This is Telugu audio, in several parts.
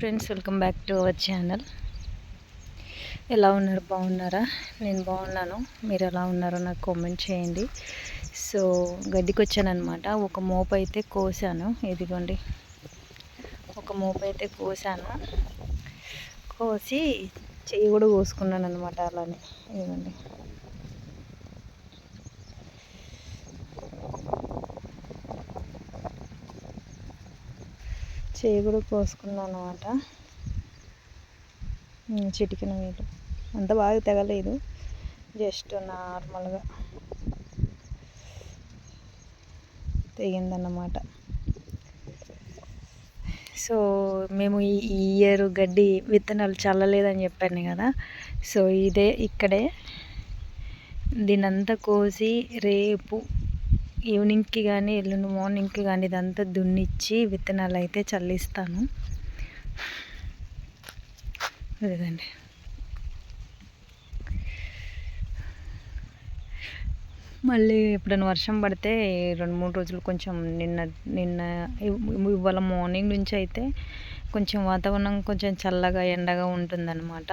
Friends welcome back to our channel ఎలా ఉన్నారు? బాగున్నారా? నేను బాగున్నాను. మీరు ఎలా ఉన్నారో నాకు కామెంట్ చేయండి. సో గడ్డికి వచ్చానమాట ఒక మోపు అయితే కోసాను. ఇదిగోండి. ఒక మోపు అయితే కోసాను. కోసి చెయ్యి కూడా కోసుకున్నాను అనమాట అలానే. ఇదిగోండి. చేయి కూడా కోసుకున్నాను అనమాట చిటికిన వీలు అంత బాగా తెగలేదు. జస్ట్ నార్మల్గా తెగిందన్నమాట. సో మేము ఈ ఇయర్ గడ్డి విత్తనాలు చల్లలేదని చెప్పాను కదా. సో ఇదే ఇక్కడే. దీనంతా కోసి రేపు ఈవినింగ్కి కానీ ఎల్లుండి మార్నింగ్కి కానీ ఇదంతా దున్నిచ్చి విత్తనాలు అయితే చల్లిస్తాను. అదేదండి మళ్ళీ ఎప్పుడైనా వర్షం పడితే రెండు మూడు రోజులు కొంచెం నిన్న నిన్న ఇవాళ మార్నింగ్ నుంచి అయితే కొంచెం వాతావరణం కొంచెం చల్లగా ఎండగా ఉంటుందన్నమాట.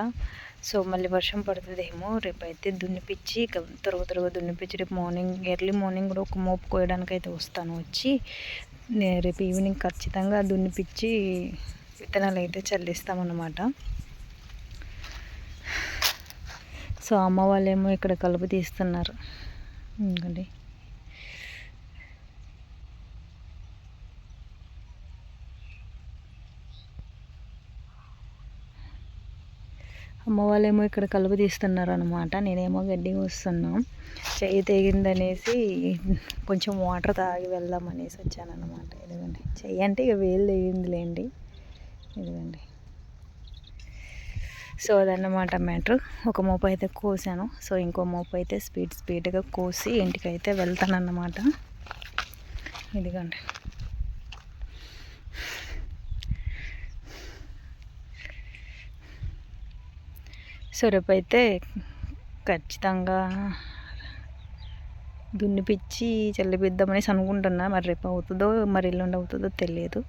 సో మళ్ళీ వర్షం పడుతుందేమో రేపు అయితే దున్నిపించి త్వరగ త్వరగా దున్నిపించి రేపు మార్నింగ్ ఎర్లీ మార్నింగ్ కూడా ఒక మోపు కోయడానికి అయితే వస్తాను వచ్చి రేపు ఈవినింగ్ ఖచ్చితంగా దున్నిపించి విత్తనాలు అయితే చల్లిస్తామన్నమాట. సో అమ్మ వాళ్ళేమో ఇక్కడ కలుపు తీస్తున్నారు. ఇంకండి. అమ్మ వాళ్ళేమో ఇక్కడ కలుపు తీస్తున్నారు అనమాట నేనేమో గడ్డి వస్తున్నాం. చెయ్యి తెగిందనేసి కొంచెం వాటర్ తాగి వెళ్దాం అనేసి ఇదిగోండి. చెయ్యి అంటే ఇక వేలు తెగిందిలేండి. ఇదిగోండి. సో అదన్నమాట మ్యాటర్. ఒక మోపు అయితే కోసాను. సో ఇంకో మోపు అయితే స్పీడ్ స్పీడ్గా కోసి ఇంటికి అయితే వెళ్తానన్నమాట. ఇదిగోండి. సో అయితే ఖచ్చితంగా దున్నిపిచ్చి చల్లిపిద్దామనేసి అనుకుంటున్నా. మరి రేపు అవుతుందో మరి ఎల్లుండి అవుతుందో తెలియదు.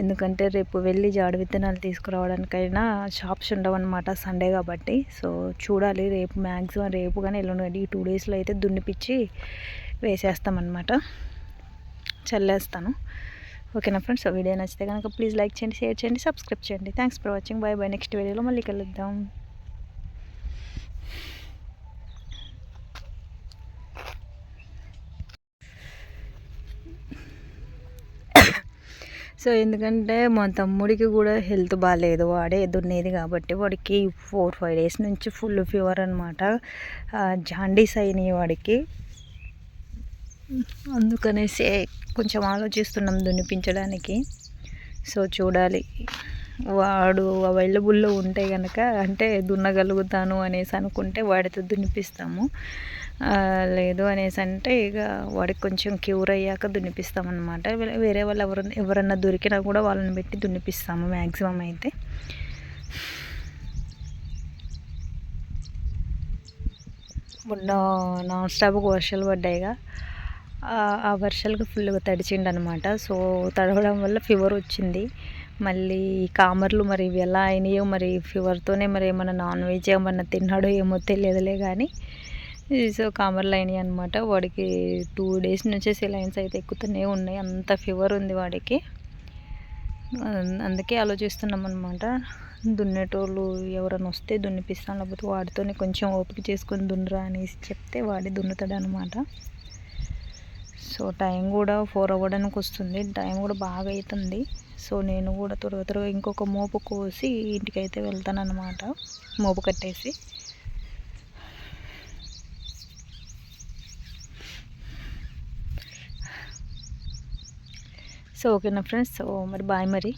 ఎందుకంటే రేపు వెళ్ళి జాడు విత్తనాలు తీసుకురావడానికైనా షాప్స్ ఉండవన్నమాట సండే కాబట్టి. సో చూడాలి. రేపు మ్యాక్సిమం రేపు కానీ ఎల్లుండి ఈ టూ డేస్లో అయితే దున్నిపిచ్చి వేసేస్తామన్నమాట. చల్లేస్తాను. ఓకేనా ఫ్రెండ్స్? వీడియో నచ్చితే కనుక ప్లీజ్ లైక్ చేయండి షేర్ చేయండి సబ్స్క్రైబ్ చేయండి. Thanks for watching. Bye bye. Next వీడియోలో మళ్ళీ కలుద్దాం. సో ఎందుకంటే మా తమ్ముడికి కూడా హెల్త్ బాగాలేదు వాడే దున్నేది కాబట్టి వాడికి ఫోర్ ఫైవ్ డేస్ నుంచి ఫుల్ ఫీవర్ అనమాట జాండీస్ అయినాయి వాడికి. అందుకనేసి కొంచెం ఆలోచిస్తున్నాం దున్నిపించడానికి. సో చూడాలి. వాడు అవైలబుల్లో ఉంటే కనుక అంటే దున్నగలుగుతాను అనేసి అనుకుంటే వాడితో దున్నిపిస్తాము. లేదు అనేసి అంటే ఇక వాడికి కొంచెం క్యూర్ అయ్యాక దున్నిపిస్తామన్నమాట. వేరే వాళ్ళు ఎవరు ఎవరన్నా దొరికినా కూడా వాళ్ళని పెట్టి దున్నిపిస్తాము మ్యాక్సిమం అయితే. మొన్న నాన్ స్టాప్గా వర్షాలు పడ్డాయిగా. ఆ వర్షాలకు ఫుల్గా తడిచిండు అనమాట సో తడవడం వల్ల ఫీవర్ వచ్చింది. మళ్ళీ కామర్లు మరి ఇవి ఎలా అయినాయో మరి ఫీవర్తోనే మరి ఏమైనా నాన్ వెజ్ ఏమన్నా తిన్నాడో ఏమో తెలియదులే కానీ సో కామర్లు అయినాయి అనమాట. వాడికి టూ డేస్ నుంచి సిలైన్స్ అయితే ఎక్కుతూనే ఉన్నాయి. అంత ఫీవర్ ఉంది వాడికి. అందుకే ఆలోచిస్తున్నాం అనమాట. దున్నేటోళ్ళు ఎవరైనా వస్తే దున్నిపిస్తాను లేకపోతే వాడితోనే కొంచెం ఓపిక చేసుకొని దున్నరా అనేసి చెప్తే వాడి దున్నుతాడు అనమాట సో టైం కూడా ఫోర్ అవ్వడానికి వస్తుంది. టైం కూడా బాగా అవుతుంది సో నేను కూడా త్వరగా త్వరగా ఇంకొక మోపు కోసి ఇంటికైతే వెళ్తాను అనమాట మోపు కట్టేసి. సో ఓకేనా ఫ్రెండ్స్? సో మరి బాయ్ మరి.